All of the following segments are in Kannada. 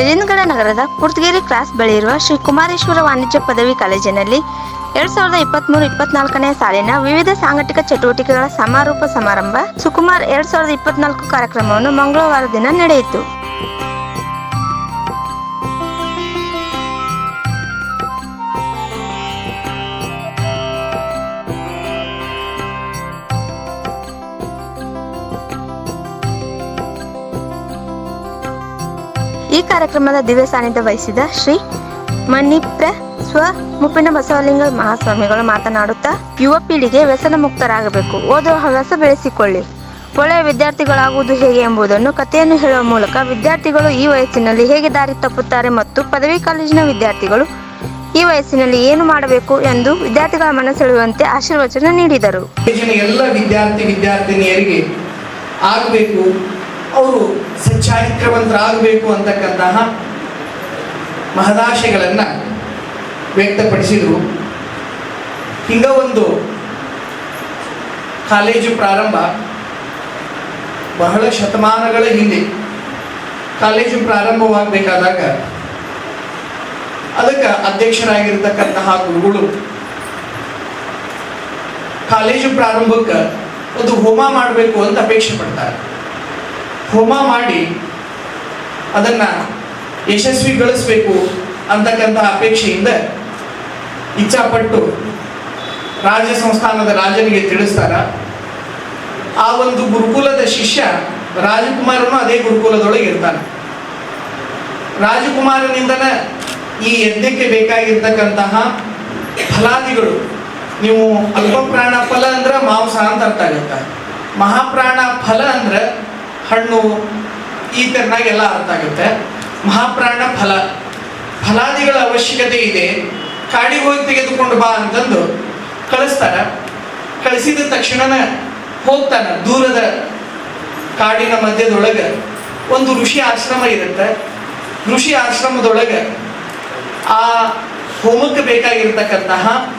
ಗಜೇಂದ್ರಗಡ ನಗರದ ಕುರ್ತಗಿರಿ ಕ್ರಾಸ್ ಬಳಿ ಇರುವ ಶ್ರೀ ಕುಮಾರೇಶ್ವರ ವಾಣಿಜ್ಯ ಪದವಿ ಕಾಲೇಜಿನಲ್ಲಿ ಎರಡ್ ಸಾವಿರದ ಇಪ್ಪತ್ಮೂರು ಇಪ್ಪತ್ನಾಲ್ಕನೇ ಸಾಲಿನ ವಿವಿಧ ಸಾಂಘಟಿಕ ಚಟುವಟಿಕೆಗಳ ಸಮಾರೋಪ ಸಮಾರಂಭ ಸುಕುಮಾರ್ ಎರಡ್ ಸಾವಿರದ ಇಪ್ಪತ್ನಾಲ್ಕು ಕಾರ್ಯಕ್ರಮವನ್ನು ಮಂಗಳವಾರ ದಿನ ನಡೆಯಿತು. ಈ ಕಾರ್ಯಕ್ರಮದ ದಿವ್ಯ ಸಾನ್ನಿಧ್ಯ ವಹಿಸಿದ ಶ್ರೀ ಮಣಿಪ್ರ ಸ್ವ ಮುಪ್ಪಿನ ಬಸವಲಿಂಗ ಮಹಾಸ್ವಾಮಿಗಳು ಮಾತನಾಡುತ್ತಾ, ಯುವ ಪೀಳಿಗೆ ವ್ಯಸನ ಮುಕ್ತರಾಗಬೇಕು. ಓದುವ ಹವ್ಯಾಸ ಬೆಳೆಸಿಕೊಳ್ಳಿ. ಒಳ್ಳೆಯ ವಿದ್ಯಾರ್ಥಿಗಳಾಗುವುದು ಹೇಗೆ ಎಂಬುದನ್ನು ಕಥೆಯನ್ನು ಹೇಳುವ ಮೂಲಕ ವಿದ್ಯಾರ್ಥಿಗಳು ಈ ವಯಸ್ಸಿನಲ್ಲಿ ಹೇಗೆ ದಾರಿ ತಪ್ಪುತ್ತಾರೆ ಮತ್ತು ಪದವಿ ಕಾಲೇಜಿನ ವಿದ್ಯಾರ್ಥಿಗಳು ಈ ವಯಸ್ಸಿನಲ್ಲಿ ಏನು ಮಾಡಬೇಕು ಎಂದು ವಿದ್ಯಾರ್ಥಿಗಳ ಮನಸೆಳೆಯುವಂತೆ ಆಶೀರ್ವಚನ ನೀಡಿದರು. ಎಲ್ಲ ವಿದ್ಯಾರ್ಥಿ, ವಿದ್ಯಾರ್ಥಿನಿಯರಿಗೆ ಆಗಬೇಕು. ಅವರು ಸಚ್ಚಾರಿತ್ರವಂತರಾಗಬೇಕು ಅಂತಕ್ಕಂತಹ ಮಹದಾಶೆಗಳನ್ನು ವ್ಯಕ್ತಪಡಿಸಿದರು. ಹಿಂಗ ಒಂದು ಕಾಲೇಜು ಪ್ರಾರಂಭ ಬಹಳ ಶತಮಾನಗಳ ಹಿಂದೆ ಕಾಲೇಜು ಪ್ರಾರಂಭವಾಗಬೇಕಾದಾಗ ಅದಕ್ಕೆ ಅಧ್ಯಕ್ಷರಾಗಿರ್ತಕ್ಕಂತಹ ಗುರುಗಳು ಕಾಲೇಜು ಪ್ರಾರಂಭಕ್ಕೆ ಒಂದು ಹೋಮ ಮಾಡಬೇಕು ಅಂತ ಅಪೇಕ್ಷೆ ಪಡ್ತಾರೆ. ಹೋಮ ಮಾಡಿ ಅದನ್ನು ಯಶಸ್ವಿಗೊಳಿಸಬೇಕು ಅಂತಕ್ಕಂತಹ ಅಪೇಕ್ಷೆಯಿಂದ ಇಚ್ಛಾಪಟ್ಟು ರಾಜ ಸಂಸ್ಥಾನದ ರಾಜನಿಗೆ ತಿಳಿಸ್ತಾರ. ಆ ಒಂದು ಗುರುಕುಲದ ಶಿಷ್ಯ ರಾಜಕುಮಾರನು ಅದೇ ಗುರುಕುಲದೊಳಗೆ ಇರ್ತಾನೆ. ರಾಜಕುಮಾರನಿಂದನ ಈ ಯಜ್ಞಕ್ಕೆ ಬೇಕಾಗಿರ್ತಕ್ಕಂತಹ ಫಲಾದಿಗಳು ನೀವು ಅಲ್ಪ ಪ್ರಾಣ ಫಲ ಅಂದ್ರೆ ಮಾಂಸ ಅಂತ ಅರ್ಥ ಆಗುತ್ತೆ. ಮಹಾಪ್ರಾಣ ಫಲ ಅಂದ್ರೆ ಹಣ್ಣು ಈ ಥರನಾಗೆಲ್ಲ ಅರ್ಥ ಆಗುತ್ತೆ. ಮಹಾಪ್ರಾಣ ಫಲ. ಫಲಾದಿಗಳ ಅವಶ್ಯಕತೆ ಇದೆ. ಕಾಡಿಗೆ ಹೋಗಿ ತೆಗೆದುಕೊಂಡು ಬಾ ಅಂತಂದು ಕಳಿಸ್ತಾರ. ಕಳಿಸಿದ ತಕ್ಷಣನ ಹೋಗ್ತಾನ ದೂರದ ಕಾಡಿನ ಮಧ್ಯದೊಳಗೆ. ಒಂದು ಋಷಿ ಆಶ್ರಮ ಇರುತ್ತೆ. ಋಷಿ ಆಶ್ರಮದೊಳಗೆ ಆ ಹೋಮಕ್ಕೆ ಬೇಕಾಗಿರ್ತಕ್ಕಂತಹ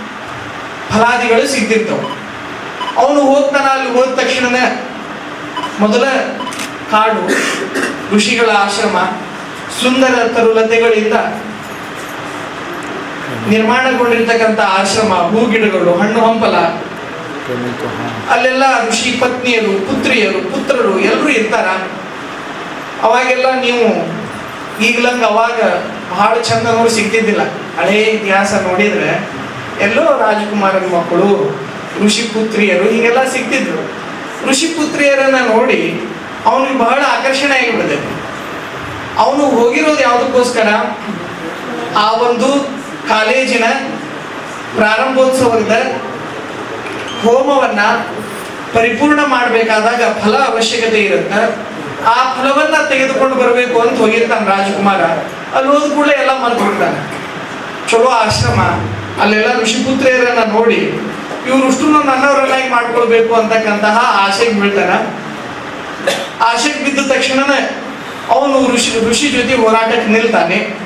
ಫಲಾದಿಗಳು ಸಿಗ್ತಿರ್ತವೆ. ಅವನು ಹೋಗ್ತಾನ, ಅಲ್ಲಿ ಹೋದ ತಕ್ಷಣನೇ ಮೊದಲ ಕಾಡು ಋಷಿಗಳ ಆಶ್ರಮ ಸುಂದರ ತರುಲತೆಗಳಿಂದ ನಿರ್ಮಾಣಗೊಂಡಿರ್ತಕ್ಕಂಥ ಆಶ್ರಮ ಹೂ ಗಿಡಗಳು ಹಣ್ಣು ಹಂಪಲ. ಅಲ್ಲೆಲ್ಲ ಋಷಿ ಪತ್ನಿಯರು, ಪುತ್ರಿಯರು, ಪುತ್ರರು ಎಲ್ಲರೂ ಇರ್ತಾರ. ಅವಾಗೆಲ್ಲ ನೀವು ಈಗ್ಲಂಗ ಅವಾಗ ಬಹಳ ಚಂದ ನೋಡಿ ಸಿಗ್ತಿದ್ದಿಲ್ಲ. ಹಳೇ ಇತಿಹಾಸ ನೋಡಿದ್ರೆ ಎಲ್ಲೋ ರಾಜಕುಮಾರನ ಮಕ್ಕಳು, ಋಷಿ ಪುತ್ರಿಯರು ಹೀಗೆಲ್ಲ ಸಿಗ್ತಿದ್ರು. ಋಷಿ ಪುತ್ರಿಯರನ್ನ ನೋಡಿ ಅವನಿಗೆ ಬಹಳ ಆಕರ್ಷಣೆ ಆಗಿಬಿಡುತ್ತೆ ಅವನು ಹೋಗಿರೋದು ಯಾವುದಕ್ಕೋಸ್ಕರ? ಆ ಒಂದು ಕಾಲೇಜಿನ ಪ್ರಾರಂಭೋತ್ಸವದ ಹೋಮವನ್ನ ಪರಿಪೂರ್ಣ ಮಾಡಬೇಕಾದಾಗ ಫಲ ಅವಶ್ಯಕತೆ ಇರುತ್ತೆ. ಆ ಫಲವನ್ನ ತೆಗೆದುಕೊಂಡು ಬರಬೇಕು ಅಂತ ಹೋಗಿರ್ತಾನೆ ರಾಜಕುಮಾರ. ಅಲ್ಲಿ ಹೋದ ಕೂಡಲೇ ಎಲ್ಲ ಬಿಡ್ತಾನೆ ಚಲೋ ಆಶ್ರಮ. ಅಲ್ಲೆಲ್ಲ ಋಷಿಪುತ್ರಿಯರನ್ನ ನೋಡಿ ಇವ್ರಷ್ಟು ನನ್ನವರನ್ನಾಗಿ ಮಾಡ್ಕೊಳ್ಬೇಕು ಅಂತಕ್ಕಂತಹ ಆಸೆಗೆ ಬೀಳ್ತಾನ. ಆಸೆಗೆ ಬಿದ್ದ ತಕ್ಷಣನೇ ಅವನು ಋಷಿ ಋಷಿ ಜೊತೆ ಹೋರಾಟಕ್ಕೆ ನಿಲ್ತಾನೆ.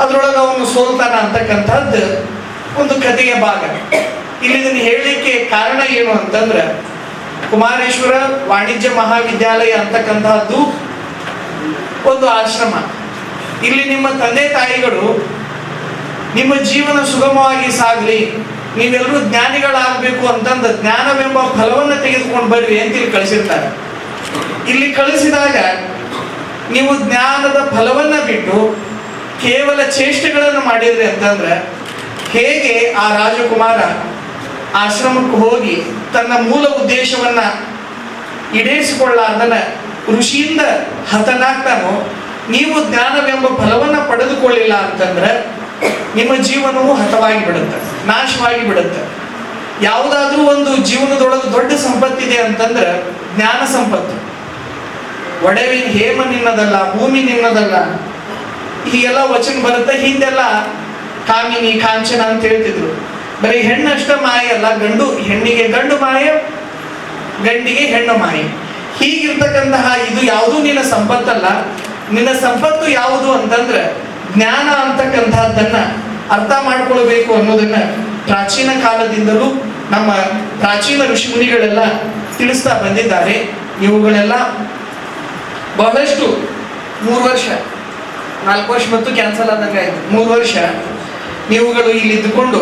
ಅದ್ರೊಳಗೆ ಅವನು ಸೋಲ್ತಾನ ಅಂತಕ್ಕಂಥದ್ದು ಒಂದು ಕಥೆಯ ಭಾಗ. ಇಲ್ಲಿ ಇದನ್ನು ಹೇಳಲಿಕ್ಕೆ ಕಾರಣ ಏನು ಅಂತಂದ್ರೆ, ಕುಮಾರೇಶ್ವರ ವಾಣಿಜ್ಯ ಮಹಾವಿದ್ಯಾಲಯ ಅಂತಕ್ಕಂತಹದ್ದು ಒಂದು ಆಶ್ರಮ. ಇಲ್ಲಿ ನಿಮ್ಮ ತಂದೆ ತಾಯಿಗಳು ನಿಮ್ಮ ಜೀವನ ಸುಗಮವಾಗಿ ಸಾಗಲಿ. ನೀವೆಲ್ಲರೂ ಜ್ಞಾನಿಗಳಾಗಬೇಕು ಅಂತಂದ ಜ್ಞಾನವೆಂಬ ಫಲವನ್ನು ತೆಗೆದುಕೊಂಡು ಬರ್ರಿ ಅಂತ ಇಲ್ಲಿ ಕಳಿಸಿರ್ತಾರೆ. ಇಲ್ಲಿ ಕಳಿಸಿದಾಗ ನೀವು ಜ್ಞಾನದ ಫಲವನ್ನ ಬಿಟ್ಟು ಕೇವಲ ಚೇಷ್ಟೆಗಳನ್ನು ಮಾಡಿದ್ರಿ ಅಂತಂದ್ರೆ ಹೇಗೆ ಆ ರಾಜಕುಮಾರ ಆಶ್ರಮಕ್ಕೆ ಹೋಗಿ ತನ್ನ ಮೂಲ ಉದ್ದೇಶವನ್ನ ಈಡೇರಿಸಿಕೊಳ್ಳಾರ್ದನ ಋಷಿಯಿಂದ ಹತನಾಗ್ತಾನೋ, ನೀವು ಜ್ಞಾನವೆಂಬ ಫಲವನ್ನ ಪಡೆದುಕೊಳ್ಳಿಲ್ಲ ಅಂತಂದ್ರೆ ನಿಮ್ಮ ಜೀವನವು ಹತವಾಗಿ ಬಿಡುತ್ತೆ ನಾಶವಾಗಿ ಬಿಡುತ್ತೆ ಯಾವುದಾದ್ರೂ ಒಂದು ಜೀವನದೊಳಗೆ ದೊಡ್ಡ ಸಂಪತ್ತಿದೆ ಅಂತಂದ್ರೆ ಜ್ಞಾನ ಸಂಪತ್ತು. ಒಡವಿನ ಹೇಮ ನಿನ್ನದಲ್ಲ, ಭೂಮಿ ನಿನ್ನದಲ್ಲ, ಹೀಗೆಲ್ಲ ವಚನ ಬರುತ್ತೆ, ಹಿಂದೆಲ್ಲ ಕಾಮಿನಿ, ಕಾಂಚನ ಅಂತ ಹೇಳ್ತಿದ್ರು. ಬರೀ ಹೆಣ್ಣಷ್ಟ ಮಾಯ ಅಲ್ಲ, ಗಂಡು ಹೆಣ್ಣಿಗೆ ಗಂಡು ಮಾಯ, ಗಂಡಿಗೆ ಹೆಣ್ಣು ಮಾಯ. ಹೀಗಿರ್ತಕ್ಕಂತಹ ಇದು ಯಾವುದು ನಿನ್ನ ಸಂಪತ್ತಲ್ಲ. ನಿನ್ನ ಸಂಪತ್ತು ಯಾವುದು ಅಂತಂದ್ರೆ ಜ್ಞಾನ ಅಂತಕ್ಕಂತಹದ್ದನ್ನ ಅರ್ಥ ಮಾಡ್ಕೊಳ್ಬೇಕು ಅನ್ನೋದನ್ನ ಪ್ರಾಚೀನ ಕಾಲದಿಂದಲೂ ನಮ್ಮ ಪ್ರಾಚೀನ ಋಷಿಮುನಿಗಳೆಲ್ಲ ತಿಳಿಸ್ತಾ ಬಂದಿದ್ದಾರೆ. ಇವುಗಳೆಲ್ಲ ಬಹಳಷ್ಟು ಮೂರು ವರ್ಷ, ನಾಲ್ಕು ವರ್ಷ ಮತ್ತು ಕ್ಯಾನ್ಸಲ್ ಆದಂಗೆ ಆಯ್ತು. ಮೂರು ವರ್ಷ ನೀವುಗಳು ಇಲ್ಲಿ ಇದ್ದುಕೊಂಡು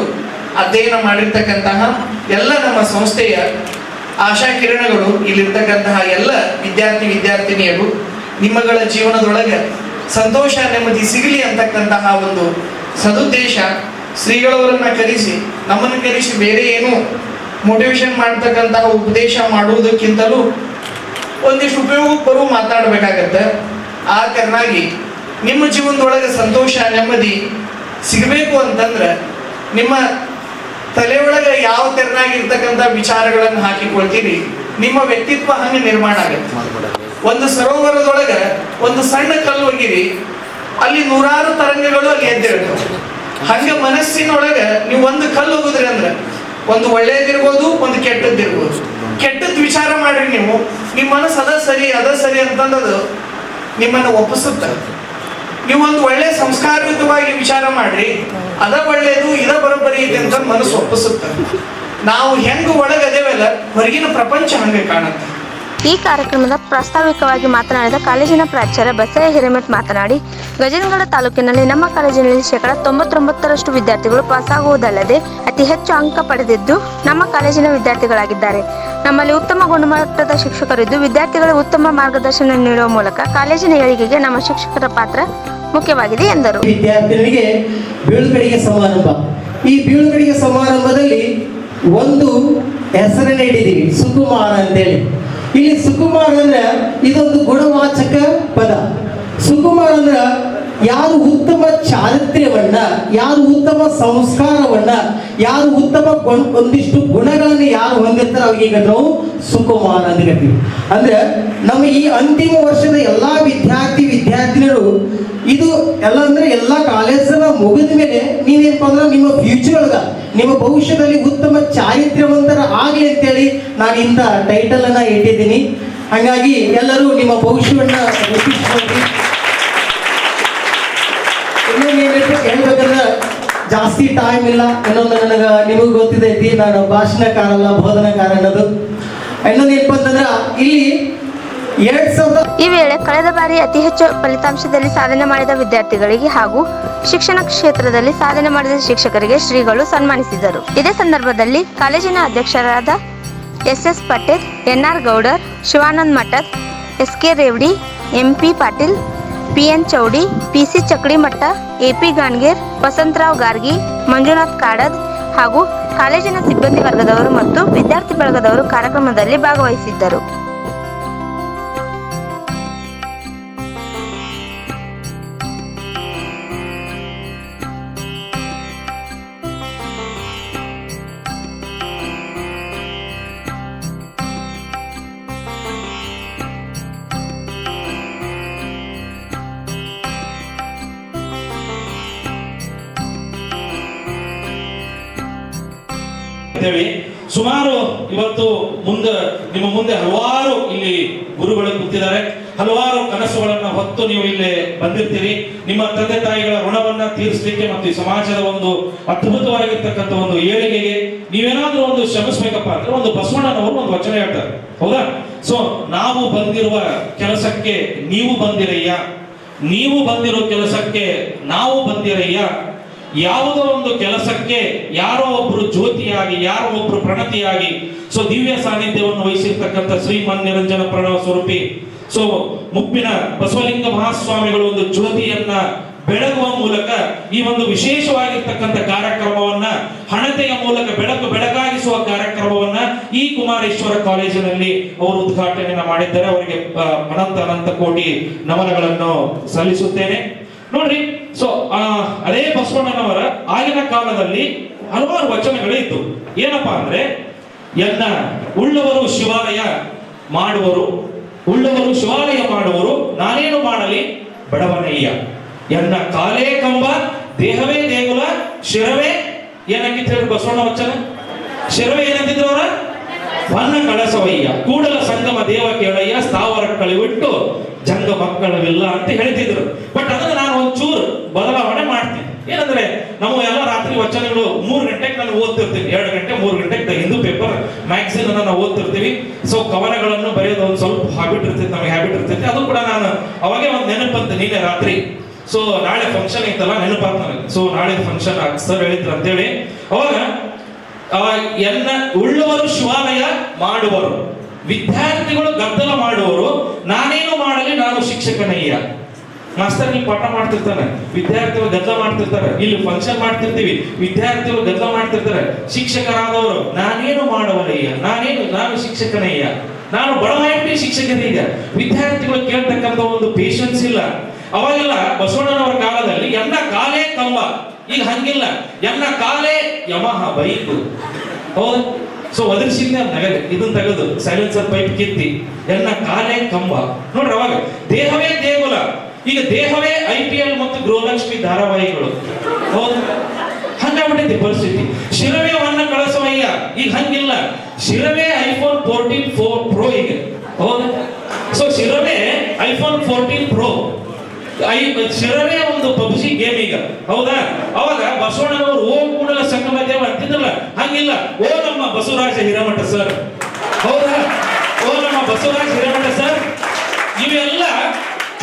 ಅಧ್ಯಯನ ಮಾಡಿರ್ತಕ್ಕಂತಹ ಎಲ್ಲ ನಮ್ಮ ಸಂಸ್ಥೆಯ ಆಶಾ ಕಿರಣಗಳು ಇಲ್ಲಿರ್ತಕ್ಕಂತಹ ಎಲ್ಲ ವಿದ್ಯಾರ್ಥಿ, ವಿದ್ಯಾರ್ಥಿನಿಯರು ನಿಮ್ಮಗಳ ಜೀವನದೊಳಗೆ ಸಂತೋಷ ನೆಮ್ಮದಿ ಸಿಗಲಿ ಅಂತಕ್ಕಂತಹ ಒಂದು ಸದುದ್ದೇಶ ಶ್ರೀಗಳವರನ್ನ ಕರೆಸಿ, ನಮ್ಮನ್ನು ಕರೆಸಿ ಬೇರೆ ಏನು ಮೋಟಿವೇಶನ್ ಮಾಡ್ತಕ್ಕಂತಹ ಉಪದೇಶ ಮಾಡುವುದಕ್ಕಿಂತಲೂ ಒಂದಿಷ್ಟು ಉಪಯೋಗಕ್ಕೆ ಬರುವ ಮಾತಾಡಬೇಕಾಗತ್ತೆ. ಆ ಕಾರಣಾಗಿ ನಿಮ್ಮ ಜೀವನದೊಳಗೆ ಸಂತೋಷ, ನೆಮ್ಮದಿ ಸಿಗಬೇಕು ಅಂತಂದ್ರೆ ನಿಮ್ಮ ತಲೆಯೊಳಗೆ ಯಾವ ತೆರನಾಗಿರ್ತಕ್ಕಂಥ ವಿಚಾರಗಳನ್ನು ಹಾಕಿಕೊಳ್ತೀರಿ, ನಿಮ್ಮ ವ್ಯಕ್ತಿತ್ವ ಹಂಗೆ ನಿರ್ಮಾಣ ಆಗುತ್ತೆ. ಒಂದು ಸರೋವರದೊಳಗೆ ಒಂದು ಸಣ್ಣ ಕಲ್ಲು ಒಗಿರಿ ಅಲ್ಲಿ ನೂರಾರು ತರಂಗಗಳು ಅಲ್ಲಿ ಎದ್ದೇಳ್ತಾವೆ. ಹಂಗೆ ಮನಸ್ಸಿನೊಳಗೆ ನೀವು ಒಂದು ಕಲ್ಲು ಹೋಗುದ್ರಿ ಅಂದ್ರೆ ಒಂದು ಒಳ್ಳೇದಿರ್ಬೋದು, ಒಂದು ಕೆಟ್ಟದ್ದಿರ್ಬೋದು. ಕೆಟ್ಟದ್ದು ವಿಚಾರ ಮಾಡ್ರಿ ನೀವು. ನಿಮ್ಮ ಮನಸ್ಸು ಅದ ಸರಿ ಅದ ಸರಿ ಅಂತಂದದು ನಿಮ್ಮನ್ನು ಒಪ್ಪಿಸುತ್ತೆ. ನೀವು ಒಂದು ಒಳ್ಳೆ ಸಂಸ್ಕಾರಯುತವಾಗಿ ವಿಚಾರ ಮಾಡ್ರಿ. ಅದ ಒಳ್ಳೇದು ಇದ ಬರೋಬ್ಬರಿ ಇದೆ ಅಂತ ಮನಸ್ಸು ಒಪ್ಪಿಸುತ್ತೆ. ನಾವು ಹೆಂಗ ಒಳಗದೇವಲ್ಲ, ಹೊರಗಿನ ಪ್ರಪಂಚ ಹಂಗೆ ಕಾಣುತ್ತೆ. ಈ ಕಾರ್ಯಕ್ರಮದ ಪ್ರಾಸ್ತಾವಿಕವಾಗಿ ಮಾತನಾಡಿದ ಕಾಲೇಜಿನ ಪ್ರಾಚಾರ್ಯ ಬಸಯ್ಯ ಹಿರೇಮಠ್ ಮಾತನಾಡಿ, ಗಜನಗಡ ತಾಲೂಕಿನಲ್ಲಿ ನಮ್ಮ ಕಾಲೇಜಿನಲ್ಲಿ ಶೇಕಡ ತೊಂಬತ್ತೊಂಬತ್ತರಷ್ಟು ವಿದ್ಯಾರ್ಥಿಗಳು ಪಾಸಾಗುವುದಲ್ಲದೆ ಅತಿ ಹೆಚ್ಚು ಅಂಕ ಪಡೆದಿದ್ದು ನಮ್ಮ ಕಾಲೇಜಿನ ವಿದ್ಯಾರ್ಥಿಗಳಾಗಿದ್ದಾರೆ. ನಮ್ಮಲ್ಲಿ ಉತ್ತಮ ಗುಣಮಟ್ಟದ ಶಿಕ್ಷಕರಿದ್ದು ವಿದ್ಯಾರ್ಥಿಗಳ ಉತ್ತಮ ಮಾರ್ಗದರ್ಶನ ನೀಡುವ ಮೂಲಕ ಕಾಲೇಜಿನ ಏಳಿಗೆಗೆ ನಮ್ಮ ಶಿಕ್ಷಕರ ಪಾತ್ರ ಮುಖ್ಯವಾಗಿದೆ ಎಂದರು. ವಿದ್ಯಾರ್ಥಿಗಳಿಗೆ ಸಮಾರಂಭ. ಈ ಸಮಾರಂಭದಲ್ಲಿ ಒಂದು ಹೆಸರನ್ನ ಇಟ್ಟಿದ್ದೀವಿ, ಸುಕುಮಾರ ಅಂತೇಳಿ. ಇಲ್ಲಿ ಸುಕುಮಾರ್ ಅಂದ್ರೆ ಇದೊಂದು ಗುಣವಾಚಕ ಪದ ಸುಕುಮಾರ್ ಅಂದ್ರೆ ಯಾರು ಉತ್ತಮ ಚಾರಿತ್ರ್ಯವನ್ನ, ಯಾರು ಉತ್ತಮ ಸಂಸ್ಕಾರವನ್ನ, ಯಾರು ಉತ್ತಮ ಒಂದಿಷ್ಟು ಗುಣಗಳನ್ನು ಯಾರು ಹೊಂದಿರ್ತಾರೆ ಅವ್ರಿಗೆ ನಾವು ಸುಖವಾರ ಅಂತ ಹೇಳ್ತೀವಿ ಅಂದ್ರೆ ನಮ್ಮ ಈ ಅಂತಿಮ ವರ್ಷದ ಎಲ್ಲಾ ವಿದ್ಯಾರ್ಥಿ, ವಿದ್ಯಾರ್ಥಿನಿಯರು, ಇದು ಎಲ್ಲ ಅಂದ್ರೆ ಎಲ್ಲ ಕಾಲೇಜನ್ನ ಮುಗಿದ ಮೇಲೆ ನೀವೇನಪ್ಪ ಅಂದ್ರೆ ನಿಮ್ಮ ಫ್ಯೂಚರ್ ಒಳಗ, ನಿಮ್ಮ ಭವಿಷ್ಯದಲ್ಲಿ ಉತ್ತಮ ಚಾರಿತ್ರ್ಯವಂತರ ಆಗ್ಲಿ ಅಂತೇಳಿ ನಾನು ಇಂಥ ಟೈಟಲ್ ಅನ್ನ ಇಟ್ಟಿದ್ದೀನಿ. ಹಾಗಾಗಿ ಎಲ್ಲರೂ ನಿಮ್ಮ ಭವಿಷ್ಯವನ್ನ ರೂಪಿಸ್ಕೊಳ್ಳಿ. ಜಾಸ್ತಿ ಟೈಮ್ ಇಲ್ಲ. ಇನ್ನೊಂದು ನನಗೆ ನಿಮಗೆ ಗೊತ್ತಿದೈತಿ ನಾನು ಭಾಷಣಕಾರ ಅಲ್ಲ ಬೋಧನಕಾರ ಅನ್ನೋದು. ಇನ್ನೊಂದು ಏನಪ್ಪ ಇಲ್ಲಿ ಎರಡ್ ಸಾವಿರದ ಈ ವೇಳೆ ಕಳೆದ ಬಾರಿ ಅತಿ ಹೆಚ್ಚು ಫಲಿತಾಂಶದಲ್ಲಿ ಸಾಧನೆ ಮಾಡಿದ ವಿದ್ಯಾರ್ಥಿಗಳಿಗೆ ಹಾಗೂ ಶಿಕ್ಷಣ ಕ್ಷೇತ್ರದಲ್ಲಿ ಸಾಧನೆ ಮಾಡಿದ ಶಿಕ್ಷಕರಿಗೆ ಶ್ರೀಗಳು ಸನ್ಮಾನಿಸಿದರು. ಇದೇ ಸಂದರ್ಭದಲ್ಲಿ ಕಾಲೇಜಿನ ಅಧ್ಯಕ್ಷರಾದ S S Patel, N R Goudar, Shivanand Mathad S K Revadi, M P Patil P N Choudi P C Chakdimath A P Gangeer, Vasantrao Gargi, Manjunath Kadad ಹಾಗೂ ಕಾಲೇಜಿನ ಸಿಬ್ಬಂದಿ ವರ್ಗದವರು ಮತ್ತು ವಿದ್ಯಾರ್ಥಿ ಬಳಗದವರು ಕಾರ್ಯಕ್ರಮದಲ್ಲಿ ಭಾಗವಹಿಸಿದ್ದರು. ಇದ್ದೇವೆ ಸುಮಾರು ಇವತ್ತು ಮುಂದೆ, ನಿಮ್ಮ ಮುಂದೆ ಹಲವಾರು ಇಲ್ಲಿ ಗುರುಗಳು ಕೂತಿದ್ದಾರೆ. ಹಲವಾರು ಕನಸುಗಳನ್ನ ಹೊತ್ತು ನೀವು ಇಲ್ಲಿ ಬಂದಿರ್ತೀರಿ. ನಿಮ್ಮ ತಂದೆ ತಾಯಿಗಳ ಋಣವನ್ನ ತೀರಿಸಲಿಕ್ಕೆ ಮತ್ತು ಸಮಾಜದ ಒಂದು ಅದ್ಭುತವಾಗಿರ್ತಕ್ಕಂಥ ಒಂದು ಏಳಿಗೆಗೆ ನೀವೇನಾದ್ರೂ ಒಂದು ಶ್ರಮಿಸ್ಬೇಕಪ್ಪ ಅಂದ್ರೆ ಒಂದು ಬಸವಣ್ಣನವರು ಒಂದು ವಚನ ಹೇಳ್ತಾರೆ. ಹೌದಾ? ಸೊ ನಾವು ಬಂದಿರುವ ಕೆಲಸಕ್ಕೆ ನೀವು ಬಂದಿರಯ್ಯ. ನೀವು ಬಂದಿರೋ ಕೆಲಸಕ್ಕೆ ನಾವು ಬಂದಿರಯ್ಯ. ಯಾವುದೋ ಒಂದು ಕೆಲಸಕ್ಕೆ ಯಾರೋ ಒಬ್ರು ಜ್ಯೋತಿಯಾಗಿ, ಯಾರೋ ಒಬ್ರು ಪ್ರಣತಿಯಾಗಿ, ಸೊ ದಿವ್ಯ ಸಾನ್ನಿಧ್ಯವನ್ನು ವಹಿಸಿರ್ತಕ್ಕಂಥ ಶ್ರೀಮನ್ ನಿರಂಜನ ಪ್ರಣವ ಸ್ವರೂಪಿ. ಸೊ ಮುಪ್ಪಿನ ಬಸವಲಿಂಗ ಮಹಾಸ್ವಾಮಿಗಳು ಒಂದು ಜ್ಯೋತಿಯನ್ನ ಬೆಳಗುವ ಮೂಲಕ ಈ ಒಂದು ವಿಶೇಷವಾಗಿರ್ತಕ್ಕಂಥ ಕಾರ್ಯಕ್ರಮವನ್ನ, ಹಣತೆಯ ಮೂಲಕ ಬೆಳಕು ಬೆಳಕಾಗಿಸುವ ಕಾರ್ಯಕ್ರಮವನ್ನ ಈ ಕುಮಾರೇಶ್ವರ ಕಾಲೇಜಿನಲ್ಲಿ ಅವರು ಉದ್ಘಾಟನೆಯನ್ನ ಮಾಡಿದ್ದಾರೆ. ಅವರಿಗೆ ಅನಂತ ಅನಂತ ಕೋಟಿ ನಮನಗಳನ್ನು ಸಲ್ಲಿಸುತ್ತೇನೆ. ನೋಡ್ರಿ ಸೊ ಅದೇ ಬಸವಣ್ಣನವರ ಆಗಿನ ಕಾಲದಲ್ಲಿ ಹಲವಾರು ವಚನಗಳೇ ಇತ್ತು ಏನಪ್ಪಾ ಅಂದ್ರೆ, ಎಲ್ಲ ಉಳ್ಳವರು ಶಿವಾಲಯ ಮಾಡುವರು, ಉಳ್ಳವರು ಶಿವಾಲಯ ಮಾಡುವರು, ನಾನೇನು ಮಾಡಲಿ? ಬಡವನಯ್ಯ ಎನ್ನ ಕಾಲೇ ಕಂಬ, ದೇಹವೇ ದೇಗುಲ, ಶಿರವೇ ಹೇಳಿ ಬಸವಣ್ಣ ವಚನ? ಶಿರವೇ ಏನಂತಿದ್ರು ಅವರ? ವನ್ನ ಕಳಸವಯ್ಯ ಕೂಡಲ ಸಂಗಮ ದೇವ ಕೇಳಯ್ಯ ಸ್ಥಾವರ ಕಳಿವಿಟ್ಟು, ಜಂಗ ಮಕ್ಕಳವಿಲ್ಲ ಅಂತ ಹೇಳ್ತಿದ್ರು. ಬಟ್ ಅದನ್ನ ನಾನು ಒಂಚೂರು ಬದಲಾವಣೆ ಮಾಡ್ತೀನಿ. ಏನಂದ್ರೆ ನಾವು ಎಲ್ಲ ರಾತ್ರಿ ವಚನಗಳು ಮೂರು ಗಂಟೆಗೆ ನಾನು ಓದ್ತಿರ್ತೀವಿ ಎರಡು ಗಂಟೆ, ಮೂರು ಗಂಟೆಗೆ ಹಿಂದೂ ಪೇಪರ್ ಮ್ಯಾಗ್ಝಿನ್ ಅನ್ನ ನಾವು ಓದ್ತಿರ್ತೀವಿ. ಸೊ ಕವನಗಳನ್ನು ಬರೆಯೋದು ಒಂದು ಸ್ವಲ್ಪ ಹ್ಯಾಬಿಟ್ ಇರ್ತೈತಿ, ನಮಗೆ ಹ್ಯಾಬಿಟ್ ಇರ್ತೈತಿ. ಅದು ಕೂಡ ನಾನು ಅವಾಗೆ ಒಂದು ನೆನಪಂತ ನಿನ್ನೆ ರಾತ್ರಿ. ಸೊ ನಾಳೆ ಫಂಕ್ಷನ್ ಐತಲ್ಲ ನೆನಪಾತ್ ನನಗೆ ಸೊ ನಾಳೆ ಫಂಕ್ಷನ್ ಸರ್ ಹೇಳಿದ್ರು ಅಂತೇಳಿ. ಅವಾಗ ಎನ್ನ ಉಳ್ಳವರು ಶಿವಾಲಯ ಮಾಡುವರು. ವಿದ್ಯಾರ್ಥಿಗಳು ಗದ್ದಲ ಮಾಡುವರು. ನಾನೇನು ಮಾಡಲಿ ನಾನು ಶಿಕ್ಷಕನಯ್ಯ. ಮಾಸ್ತರ್ ನೀವು ಪಾಠ ಮಾಡ್ತಿರ್ತಾನೆ. ವಿದ್ಯಾರ್ಥಿಗಳು ಗದ್ದಲ ಮಾಡ್ತಿರ್ತಾರೆ. ಇಲ್ಲಿ ಫಂಕ್ಷನ್ ಮಾಡ್ತಿರ್ತೀವಿ. ವಿದ್ಯಾರ್ಥಿಗಳು ಗದ್ದಲ ಮಾಡ್ತಿರ್ತಾರೆ. ಶಿಕ್ಷಕರಾದವರು, ನಾನೇನು ಮಾಡವನಯ್ಯ? ನಾನೇನು, ನಾನು ಶಿಕ್ಷಕನಯ್ಯ? ನಾನು ಬಡವಾಯಿಟ್ಟಿ ಶಿಕ್ಷಕನೀಗ ವಿದ್ಯಾರ್ಥಿಗಳು ಕೇಳ್ತಕ್ಕಂಥ ಒಂದು ಪೇಶನ್ಸ್ ಇಲ್ಲ. ಅವಾಗೆಲ್ಲ ಬಸವಣ್ಣನವರ ಕಾಲದಲ್ಲಿ ಎಲ್ಲ ಕಾಲೇ ಕಂಬ ಈಗ ಹಂಗಿಲ್ಲ. ಎನ್ನ ಕಾಲೇ ಯಮಹ ಬೈಕು. ಹೌದು? ಸೊ ಒದರ್ಸಿಂದ ನಗದೆ. ಇದನ್ನ ತೆಗೆದು. ಸೈಲೆನ್ಸರ್ ಪೈಪ್ ಕಿತ್ತಿ. ಎನ್ನ ಕಾಲೇ ಕಂಬ. ನೋಡ್ರಿ ಅವಾಗ. ದೇಹವೇ ದೇಗುಲ. ಈಗ ದೇಹವೇ ಐ ಪಿ ಎಲ್ ಮತ್ತು ಗೃಹಲಕ್ಷ್ಮಿ ಧಾರಾವಾಹಿಗಳು. ಹೌದು? ಹಂಗಾಗ್ಬಿಟ್ಟೈತಿ ಪರಿಸ್ಥಿತಿ. ಶಿರವೇ ವನ್ನ ಕಳಸವಯ್ಯ ಈಗ ಹಂಗಿಲ್ಲ. ಶಿರವೇ ಐಫೋನ್ ಫೋರ್ಟೀನ್ ಫೋರ್ ಪ್ರೋ ಈಗ. ಹೌದು? ಸೊ ಶಿರವೇ ಐಫೋನ್ ಫೋರ್ಟೀನ್ ಪ್ರೋ. ಐ ಶಿರವೇ ಒಂದು ಪಬ್ಜಿ ಗೇಮ್ ಈಗ. ಹೌದಾ? ಅವಾಗ ಬಸವಣ್ಣನವರು ಓ ಕೂಡಲ ಸಂಗಮ ದೇವ ಅಂತಿದ್ರಲ್ಲ, ಹಂಗಿಲ್ಲ. ಓ ನಮ್ಮ ಬಸವರಾಜ ಹಿರೇಮಠ ಸರ್ ಹೌದಾ? ಓ ನಮ್ಮ ಬಸವರಾಜ ಹಿರೇಮಠ ಸರ್ ಇವೆಲ್ಲ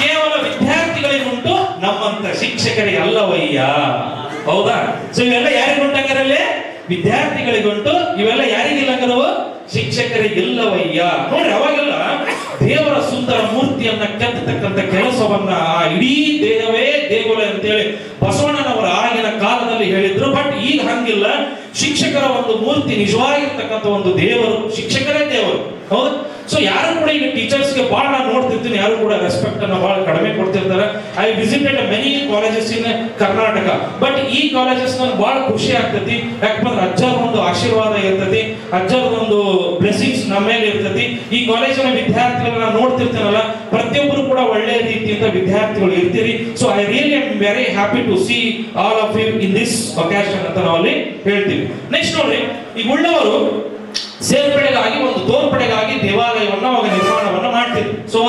ಕೇವಲ ವಿದ್ಯಾರ್ಥಿಗಳಿಗುಂಟು, ನಮ್ಮಂತ ಶಿಕ್ಷಕರಿಗೆ ಅಲ್ಲವಯ್ಯ. ಹೌದಾ? ಸೊ ಇವೆಲ್ಲ ಯಾರಿಗೆ ಉಂಟಾಗರಲ್ಲಿ ವಿದ್ಯಾರ್ಥಿಗಳಿಗುಂಟು. ಇವೆಲ್ಲ ಯಾರಿಗಿಲ್ಲ ಹಂಗರವು ಶಿಕ್ಷಕರಿಗಿಲ್ಲವಯ್ಯ ನೋಡ್ರಿ, ಅವಾಗೆಲ್ಲ ದೇವರ ಸುಂದರ ಮೂರ್ತಿಯನ್ನ ಕೆತ್ತತಕ್ಕಂಥ ಕೆಲಸವನ್ನ ಆ ಇಡೀ ದೇಹವೇ ದೇಗುಲ ಅಂತೇಳಿ ಬಸವಣ್ಣನವರ ಆಗಿನ ಕಾಲದಲ್ಲಿ ಹೇಳಿದ್ರು. ಬಟ್ ಈಗ ಹಂಗಿಲ್ಲ. ಶಿಕ್ಷಕರ ಒಂದು ಮೂರ್ತಿ ನಿಜವಾಗಿರ್ತಕ್ಕಂಥ ಒಂದು ದೇವರು, ಶಿಕ್ಷಕರೇ ದೇವರು. ಹೌದು? ಸೊ ಯಾರು ಕೂಡ ಈಗ ಟೀಚರ್ಸ್ಗೆ ಬಹಳ ನಾನು ನೋಡ್ತಿರ್ತೀನಿ, ಯಾರು ಕೂಡ ರೆಸ್ಪೆಕ್ಟ್ ಅನ್ನ ಬಹಳ ಕಡಿಮೆ ಕೊಡ್ತಿರ್ತಾರೆ. I visited many colleges in Karnataka but ಈ ಕಾಲೇಜಸ್ ನನ್ಗೆ ಬಹಳ ಖುಷಿ ಆಗ್ತೈತಿ. ಯಾಕಂದ್ರೆ ಅಜ್ಜರ ಒಂದು ಆಶೀರ್ವಾದ ಇರ್ತೈತಿ ಅಜ್ಜರ ಒಂದು ಬ್ಲೆಸಿಂಗ್ಸ್ ನಮ್ಮ ಮೇಲೆ ಇರ್ತೈತಿ. ಈ ಕಾಲೇಜಿನ ವಿದ್ಯಾರ್ಥಿಗಳನ್ನ ನಾನು ನೋಡ್ತಿರ್ತೇನಲ್ಲ, ಪ್ರತಿಯೊಬ್ಬರು ಕೂಡ ಒಳ್ಳೆಯ ರೀತಿಯಿಂದ ವಿದ್ಯಾರ್ಥಿಗಳು ಇರ್ತೀರಿ. So I really am very happy to see all of you in this occasion ಅಂತ ನಾವು ಅಲ್ಲಿ ಹೇಳ್ತೀವಿ. ನೆಕ್ಸ್ಟ್ ನೋಡ್ರಿ, ಈಗ ಉಳ್ಳವರು ಸೇರ್ಪಡೆಗಾಗಿ ಒಂದು ತೋರ್ಪಡೆಗಾಗಿ ದೇವಾಲಯವನ್ನು ಅವಾಗ ನಿರ್ಮಾಣವನ್ನು ಮಾಡ್ತೀವಿ. ಸೊ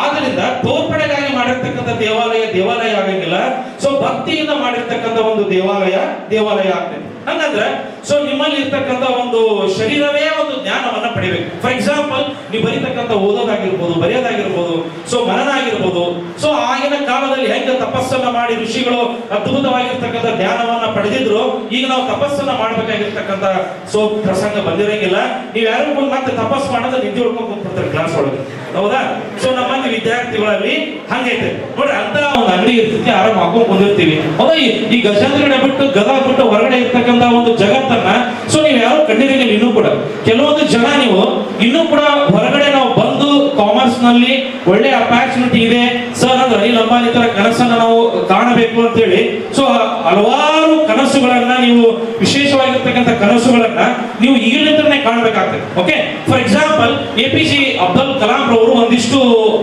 ಆದ್ರಿಂದ ತೋರ್ಪಡೆಗಾಗಿ ಮಾಡಿರ್ತಕ್ಕಂಥ ದೇವಾಲಯ ದೇವಾಲಯ ಆಗಂಗಿಲ್ಲ. ಸೊ ಭಕ್ತಿಯಿಂದ ಮಾಡಿರ್ತಕ್ಕಂಥ ಒಂದು ದೇವಾಲಯ ದೇವಾಲಯ ಆಗ್ತದೆ ಹಂಗಂದ್ರೆ ಸೊ ನಿಮ್ಮಲ್ಲಿ ಇರ್ತಕ್ಕಂಥ ಒಂದು ಶರೀರವೇ ಒಂದು ಜ್ಞಾನವನ್ನ ಪಡಿಬೇಕು. ಫಾರ್ ಎಕ್ಸಾಂಪಲ್ ನೀವು ಬರೀತಕ್ಕಂಥ ಓದೋದಾಗಿರ್ಬೋದು, ಬರೆಯೋದಾಗಿರ್ಬೋದು ಸೊ ಮನನ ಆಗಿರ್ಬೋದು ಸೊ ಆಗಿನ ಕಾಲದಲ್ಲಿ ಹೆಂಗ ತಪಸ್ಸನ್ನ ಮಾಡಿ ಋಷಿಗಳು ಅದ್ಭುತವಾಗಿರ್ತಕ್ಕಂಥ ಜ್ಞಾನವನ್ನ ಪಡೆದಿದ್ರು, ಈಗ ನಾವು ತಪಸ್ಸನ್ನ ಮಾಡ್ಬೇಕಾಗಿರ್ತಕ್ಕಂಥ ಸೊ ಪ್ರಸಂಗ ಬಂದಿರಂಗಿಲ್ಲ. ನೀವ್ ಯಾರು ಕೂಡ ಮತ್ತೆ ತಪಸ್ ಮಾಡೋದು ನಿದ್ದೆ ಹುಡ್ಕೊಂಡ್ಬಿಡ್ತಾರೆ ಕ್ಲಾಸ್ ಒಳಗೆ. ಹೌದಾ? ಸೊ ನಮ್ಮಲ್ಲಿ ವಿದ್ಯಾರ್ಥಿಗಳಲ್ಲಿ ಹಂಗೈತೆ. ನೋಡ್ರಿ ಅಂತ ಒಂದು ಅಂಗಡಿ ಇರ್ತೈತಿ ಆರಾಮ್ ಹಾಕೊಂಡ್ ಬಂದಿರ್ತೀವಿ ಹೌದಾ ಈ- ಗಜಾಂತರಗಡೆ ಬಿಟ್ಟು ಗದಾ ಬಿಟ್ಟು ಹೊರಗಡೆ ಇರ್ತಕ್ಕಂಥ ಒಂದು ಜಗತ್ತನ್ನ ಸೊ ನೀವು ಯಾರು ಕಂಡಿರಂಗಿಲ್ಲ ಇನ್ನೂ ಕೂಡ. ಕೆಲವೊಂದು ಜನ ನೀವು ಇನ್ನೂ ಕೂಡ ಹೊರಗಡೆ ನಾವು ಬಂದು ಕಾಮರ್ಸ್ನಲ್ಲಿ ಒಳ್ಳೆ ಅಪಾರ್ಚುನಿಟಿ ಇದೆ. ಸರ್ ಅದು ಅನಿಲ್ ಅಂಬಾನಿ ತರ ಕನಸನ್ನ ನಾವು ಕಾಣಬೇಕು ಅಂತ ಹೇಳಿ ಸೊ ಹಲವಾರು ಕನಸುಗಳನ್ನ ನೀವು ವಿಶೇಷವಾಗಿರ್ತಕ್ಕಂಥ ಕನಸುಗಳನ್ನ ನೀವು ಈಗಲಿಂದನೇ ಕಾಣಬೇಕಾಗ್ತದೆ. Okay for example A P J Abdul Kalam ರವರು ಒಂದಿಷ್ಟು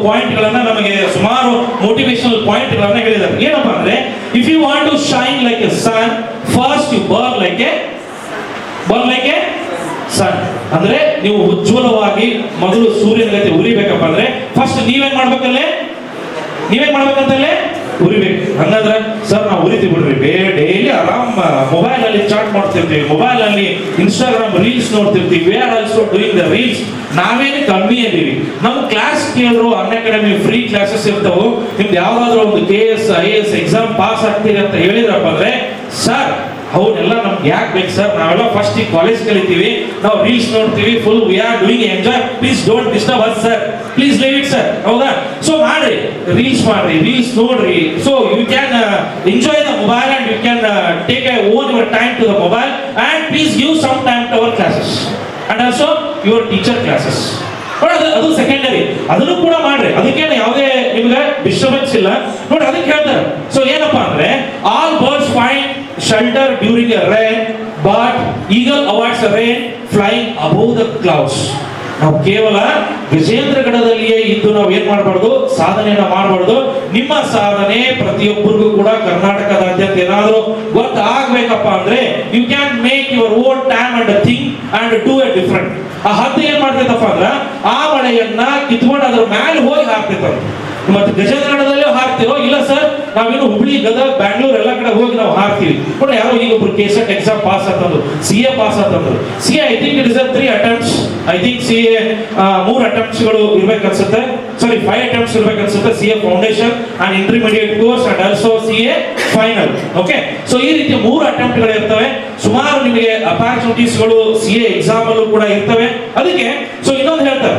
ಪಾಯಿಂಟ್ ಗಳನ್ನ ನಮಗೆ ಸುಮಾರು ಮೋಟಿವೇಶನಲ್ ಪಾಯಿಂಟ್ ಗಳನ್ನ ಹೇಳಿದ್ದಾರೆ. ಏನಪ್ಪಾ ಅಂದ್ರೆ if you want to shine like a sun first you burn like a burn like a sun ಅಂದ್ರೆ ನೀವು ಉಜ್ವಲವಾಗಿ ಮೊದಲು ಸೂರ್ಯನ ಗತಿ ಉರಿಬೇಕಪ್ಪ ಅಂದ್ರೆ ಫಸ್ಟ್ ನೀವೇನ್ ಮಾಡ್ಬೇಕಲ್ಲೇ? ನೀವೇನ್ ಮಾಡ್ಬೇಕಂತಲ್ಲೇ? ಉರಿಬೇಕು. ಹಂಗಂದ್ರೆ ಸರ್, ನಾವು ಉರಿತೀವಿ ಬಿಡ್ರಿ. ಡೈಲಿ ಆರಾಮ್ ಮೊಬೈಲ್ ಅಲ್ಲಿ ಚಾಟ್ ಮಾಡ್ತಿರ್ತೀವಿ ಮೊಬೈಲ್ ಅಲ್ಲಿ ಇನ್ಸ್ಟಾಗ್ರಾಮ್ ರೀಲ್ಸ್ ನೋಡ್ತಿರ್ತೀವಿ we are also doing the reels ನಾವೇನು ಕಮ್ಮಿ ಇದೀವಿ ನಮ್ಮ ಕ್ಲಾಸ್ ಕೇಳಿದ್ರು ಅನ್ ಅಕಾಡೆಮಿ ಫ್ರೀ ಕ್ಲಾಸಸ್ ಇರ್ತಾವು. ನಿಮ್ದು ಯಾವ್ದಾದ್ರು ಒಂದು K S I S exam pass ಆಗ್ತೀರಿ ಅಂತ ಹೇಳಿದ್ರಪ್ಪ ಅಂದ್ರೆ, ಸರ್ ಅವನ್ನೆಲ್ಲ ನಮ್ಗೆ ಯಾಕೆ ಬೇಕು ಸರ್ ನಾವೆಲ್ಲ ಫಸ್ಟ್ ಈ ಕಾಲೇಜ್ ಕಲಿತೀವಿ. ನಾವು ರೀಲ್ಸ್ ನೋಡ್ತೀವಿ full we are doing enjoy please don't disturb us sir please leave it sir ಹೌದಾ? ಸೊ ಮಾಡ್ರಿ ರೀಲ್ಸ್ ಮಾಡ್ರಿ ರೀಲ್ಸ್ ನೋಡ್ರಿ. So you can enjoy the mobile and you can take a own your time to the mobile and please give some time to our classes and also your teacher classes ಅದು ಅದು ಸೆಕೆಂಡರಿ ಅದನ್ನು ಕೂಡ ಮಾಡ್ರಿ. ಅದಕ್ಕೇನು ಯಾವುದೇ ನಿಮ್ಗೆ ಡಿಸ್ಟರ್ಬೆನ್ಸ್ ಇಲ್ಲ. ನೋಡಿ, ಅದಕ್ಕೆ ಹೇಳ್ತಾರೆ. ಸೊ ಏನಪ್ಪಾ ಅಂದ್ರೆ all birds find during a rain, but eagle avoids the rain flying above the clouds. ನಾವು ಕೇವಲ ಗಜೇಂದ್ರಗಢದಲ್ಲಿಯೇ ಇದ್ದು ನಾವು ಏನ್ ಮಾಡಬಾರ್ದು? ಸಾಧನೆಯನ್ನ ಮಾಡಬಾರ್ದು. ನಿಮ್ಮ ಸಾಧನೆ ಪ್ರತಿಯೊಬ್ಬರಿಗೂ ಕೂಡ ಕರ್ನಾಟಕದಾದ್ಯಂತ ಏನಾದರೂ ಗೊತ್ತಾಗ್ಬೇಕಪ್ಪ ಅಂದ್ರೆ you can make your own time and thing and do a different ಆ ಹದ್ದು ಏನ್ ಮಾಡ್ತೈತಪ್ಪ ಅಂದ್ರ ಆ ಮಳೆಯನ್ನ ಕಿತ್ಕೊಂಡು ಅದ್ರ ಮ್ಯಾಲೆ ಹೋಗಿ ಹಾಕ್ತೈತ ಮತ್ತೆ ಗಜೇಂದ್ರಗಢದಲ್ಲೇ ಹಾಕ್ತಿರೋ ಇಲ್ಲ ಸರ್ ನಾವೇನು ಹುಬ್ಳಿ, ಗದಗ, ಬ್ಯಾಂಗ್ಳೂರ್ ಎಲ್ಲ ಕಡೆ ಹೋಗಿ ನಾವು ಹಾಕ್ತೀವಿ ಬಟ್ ಯಾರು ಈಗ ಒಬ್ರು ಕೆಸೆಟ್ ಎಕ್ಸಾಮ್ ಪಾಸ್ ಆತಂದ್ರು C A pass ಆತಂದ್ರು C I think it is three attempts I think C A ಮೂರು ಅಟೆಂಪ್ಟ್ಸ್ಗಳು ಇರ್ಬೇಕನ್ಸುತ್ತೆ. Sorry five attempts ಇರ್ಬೇಕನ್ಸುತ್ತೆ C A foundation and intermediate course and also C A final okay so ಈ ರೀತಿ ಮೂರು ಅಟೆಂಪ್ಟ್ಗಳು ಇರ್ತವೆ. ಸುಮಾರು ನಿಮಗೆ ಅಪಾರ್ಚುನಿಟೀಸ್ಗಳು ಸಿ ಎ ಎಕ್ಸಾಮ್ ಅಲ್ಲೂ ಕೂಡ ಇರ್ತವೆ. ಅದಕ್ಕೆ ಸೊ ಇನ್ನೊಂದು ಹೇಳ್ತಾರೆ.